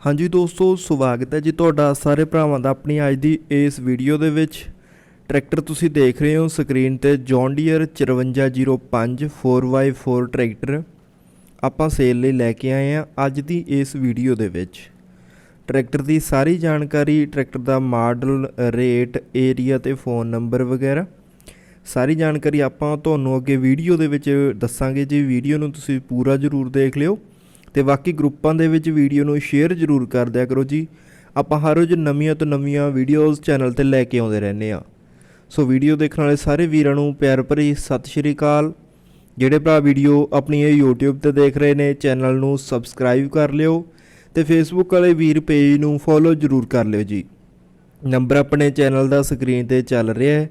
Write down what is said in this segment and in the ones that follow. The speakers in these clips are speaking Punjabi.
ਹਾਂਜੀ ਦੋਸਤੋ, ਸਵਾਗਤ ਹੈ ਜੀ ਤੁਹਾਡਾ ਸਾਰੇ ਭਰਾਵਾਂ ਦਾ ਆਪਣੀ ਅੱਜ ਦੀ ਇਸ ਵੀਡੀਓ ਦੇ ਵਿੱਚ। ਟਰੈਕਟਰ ਤੁਸੀਂ ਦੇਖ ਰਹੇ ਹੋ, ਸਕਰੀਨ ਤੇ ਜੌਨ ਡੀਅਰ 5405 4x4 ਟਰੈਕਟਰ ਆਪਾਂ ਸੇਲ ਲਈ ਲੈ ਕੇ ਆਏ ਹਾਂ ਅੱਜ ਦੀ ਇਸ ਵੀਡੀਓ ਦੇ ਵਿੱਚ। ਟਰੈਕਟਰ ਦੀ ਸਾਰੀ ਜਾਣਕਾਰੀ, ਟਰੈਕਟਰ ਦਾ ਮਾਡਲ, ਰੇਟ ਏਰੀਆ ਤੇ ਫੋਨ ਨੰਬਰ ਵਗੈਰਾ, ਸਾਰੀ ਜਾਣਕਾਰੀ ਆਪਾਂ ਤੁਹਾਨੂੰ ਅੱਗੇ ਵੀਡੀਓ ਦੇ ਵਿੱਚ ਦੱਸਾਂਗੇ ਜੀ। ਵੀਡੀਓ ਨੂੰ ਤੁਸੀਂ ਪੂਰਾ ਜ਼ਰੂਰ ਦੇਖ ਲਿਓ। ਤੇ ਬਾਕੀ ਗਰੁੱਪਾਂ ਦੇ ਵਿੱਚ ਵੀਡੀਓ ਨੂੰ ਸ਼ੇਅਰ ਜ਼ਰੂਰ ਕਰ ਦਿਆ ਕਰੋ ਜੀ। ਆਪਾਂ ਹਰ ਰੋਜ਼ ਨਵੀਆਂ ਤੋਂ ਨਵੀਆਂ ਵੀਡੀਓਜ਼ ਚੈਨਲ ਤੇ ਲੈ ਕੇ ਆਉਂਦੇ ਰਹਿੰਦੇ ਆ ਸੋ ਵੀਡੀਓ ਦੇਖਣ ਵਾਲੇ ਸਾਰੇ ਵੀਰਾਂ ਨੂੰ ਪਿਆਰ ਭਰੀ ਸਤਿ ਸ਼੍ਰੀ ਅਕਾਲ। ਜਿਹੜੇ ਭਰਾ ਵੀਡੀਓ ਆਪਣੀ ਇਹ YouTube ਤੇ ਦੇਖ ਰਹੇ ਨੇ ਚੈਨਲ ਨੂੰ ਸਬਸਕ੍ਰਾਈਬ ਕਰ ਲਿਓ ਤੇ Facebook ਵਾਲੇ ਵੀਰ ਪੇਜ ਨੂੰ ਫੋਲੋ ਜ਼ਰੂਰ ਕਰ ਲਿਓ ਜੀ। ਨੰਬਰ ਆਪਣੇ ਚੈਨਲ ਦਾ ਸਕਰੀਨ ਤੇ ਚੱਲ ਰਿਹਾ ਹੈ।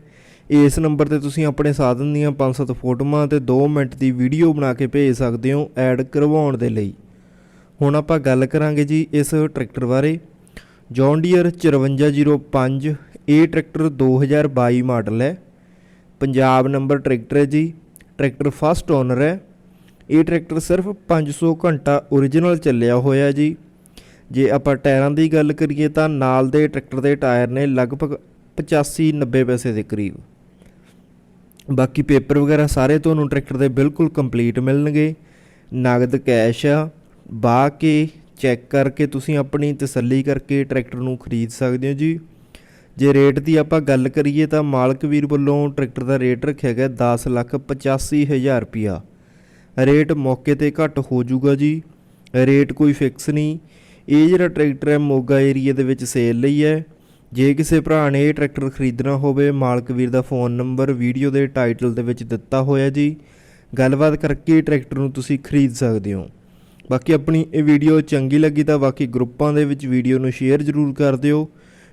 ਇਸ ਨੰਬਰ ਤੇ ਤੁਸੀਂ ਆਪਣੇ ਸਾਧਨ ਦੀਆਂ 5-7 ਫੋਟੋਆਂ ਤੇ 2 ਮਿੰਟ ਦੀ ਵੀਡੀਓ ਬਣਾ ਕੇ ਭੇਜ ਸਕਦੇ ਹੋ ਐਡ ਕਰਵਾਉਣ ਦੇ ਲਈ। ਹੁਣ ਆਪਾਂ ਗੱਲ ਕਰਾਂਗੇ ਜੀ ਇਸ ਟਰੈਕਟਰ ਬਾਰੇ। ਜੌਨ ਡੀਅਰ 5405 ਇਹ ਟਰੈਕਟਰ 2022 ਮਾਡਲ ਹੈ। ਪੰਜਾਬ ਨੰਬਰ ਟਰੈਕਟਰ ਹੈ ਜੀ, ਟਰੈਕਟਰ ਫਸਟ ਓਨਰ ਹੈ। ਇਹ ਟਰੈਕਟਰ ਸਿਰਫ 500 ਘੰਟਾ ਓਰੀਜਨਲ ਚੱਲਿਆ ਹੋਇਆ ਜੀ। ਜੇ ਆਪਾਂ ਟਾਇਰਾਂ ਦੀ ਗੱਲ ਕਰੀਏ ਤਾਂ ਨਾਲ ਦੇ ਟਰੈਕਟਰ ਦੇ ਟਾਇਰ ਨੇ ਲਗਭਗ 85 90 ਪੈਸੇ ਦੇ ਕਰੀਬ। ਬਾਕੀ ਪੇਪਰ ਵਗੈਰਾ ਸਾਰੇ ਤੁਹਾਨੂੰ ਟਰੈਕਟਰ ਦੇ ਬਿਲਕੁਲ ਕੰਪਲੀਟ ਮਿਲਣਗੇ। ਨਗਦ ਕੈਸ਼ ਆ ਬਾ ਕੇ, ਚੈੱਕ ਕਰਕੇ ਤੁਸੀਂ ਆਪਣੀ ਤਸੱਲੀ ਕਰਕੇ ਟਰੈਕਟਰ ਨੂੰ ਖਰੀਦ ਸਕਦੇ ਹੋ ਜੀ। ਜੇ ਰੇਟ ਦੀ ਆਪਾਂ ਗੱਲ ਕਰੀਏ ਤਾਂ ਮਾਲਕ ਵੀਰ ਵੱਲੋਂ ਟਰੈਕਟਰ ਦਾ ਰੇਟ ਰੱਖਿਆ ਗਿਆ 10 ਲੱਖ 85 ਹਜ਼ਾਰ ਰੁਪਿਆ ਰੇਟ ਮੌਕੇ ਤੇ ਘੱਟ ਹੋ ਜਾਊਗਾ ਜੀ। ਰੇਟ ਕੋਈ ਫਿਕਸ ਨਹੀਂ। ਇਹ ਜਿਹੜਾ ਟਰੈਕਟਰ ਹੈ, ਮੋਗਾ ਏਰੀਆ ਦੇ ਵਿੱਚ ਸੇਲ ਲਈ ਹੈ। ਜੇ ਕਿਸੇ ਭਰਾ ਨੇ ਇਹ ਟਰੈਕਟਰ ਖਰੀਦਣਾ ਹੋਵੇ, ਮਾਲਕ ਵੀਰ ਦਾ ਫੋਨ ਨੰਬਰ, ਵੀਡੀਓ ਦੇ ਟਾਈਟਲ ਦੇ ਵਿੱਚ ਦਿੱਤਾ ਹੋਇਆ ਜੀ। ਗੱਲਬਾਤ ਕਰਕੇ ਟਰੈਕਟਰ ਨੂੰ ਤੁਸੀਂ ਖਰੀਦ ਸਕਦੇ ਹੋ। ਬਾਕੀ ਆਪਣੀ ਇਹ ਵੀਡੀਓ ਚੰਗੀ ਲੱਗੀ ਤਾਂ ਬਾਕੀ ਗਰੁੱਪਾਂ ਦੇ ਵਿੱਚ ਵੀਡੀਓ ਨੂੰ ਸ਼ੇਅਰ ਜ਼ਰੂਰ ਕਰ ਦਿਓ।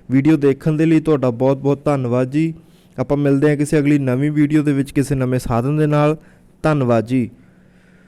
ਵੀਡੀਓ ਦੇਖਣ ਦੇ ਲਈ ਤੁਹਾਡਾ ਬਹੁਤ-ਬਹੁਤ ਧੰਨਵਾਦ ਜੀ। ਆਪਾਂ ਮਿਲਦੇ ਹਾਂ ਕਿਸੇ ਅਗਲੀ ਨਵੀਂ ਵੀਡੀਓ ਦੇ ਵਿੱਚ ਕਿਸੇ ਨਵੇਂ ਸਾਧਨ ਦੇ ਨਾਲ। ਧੰਨਵਾਦ ਜੀ।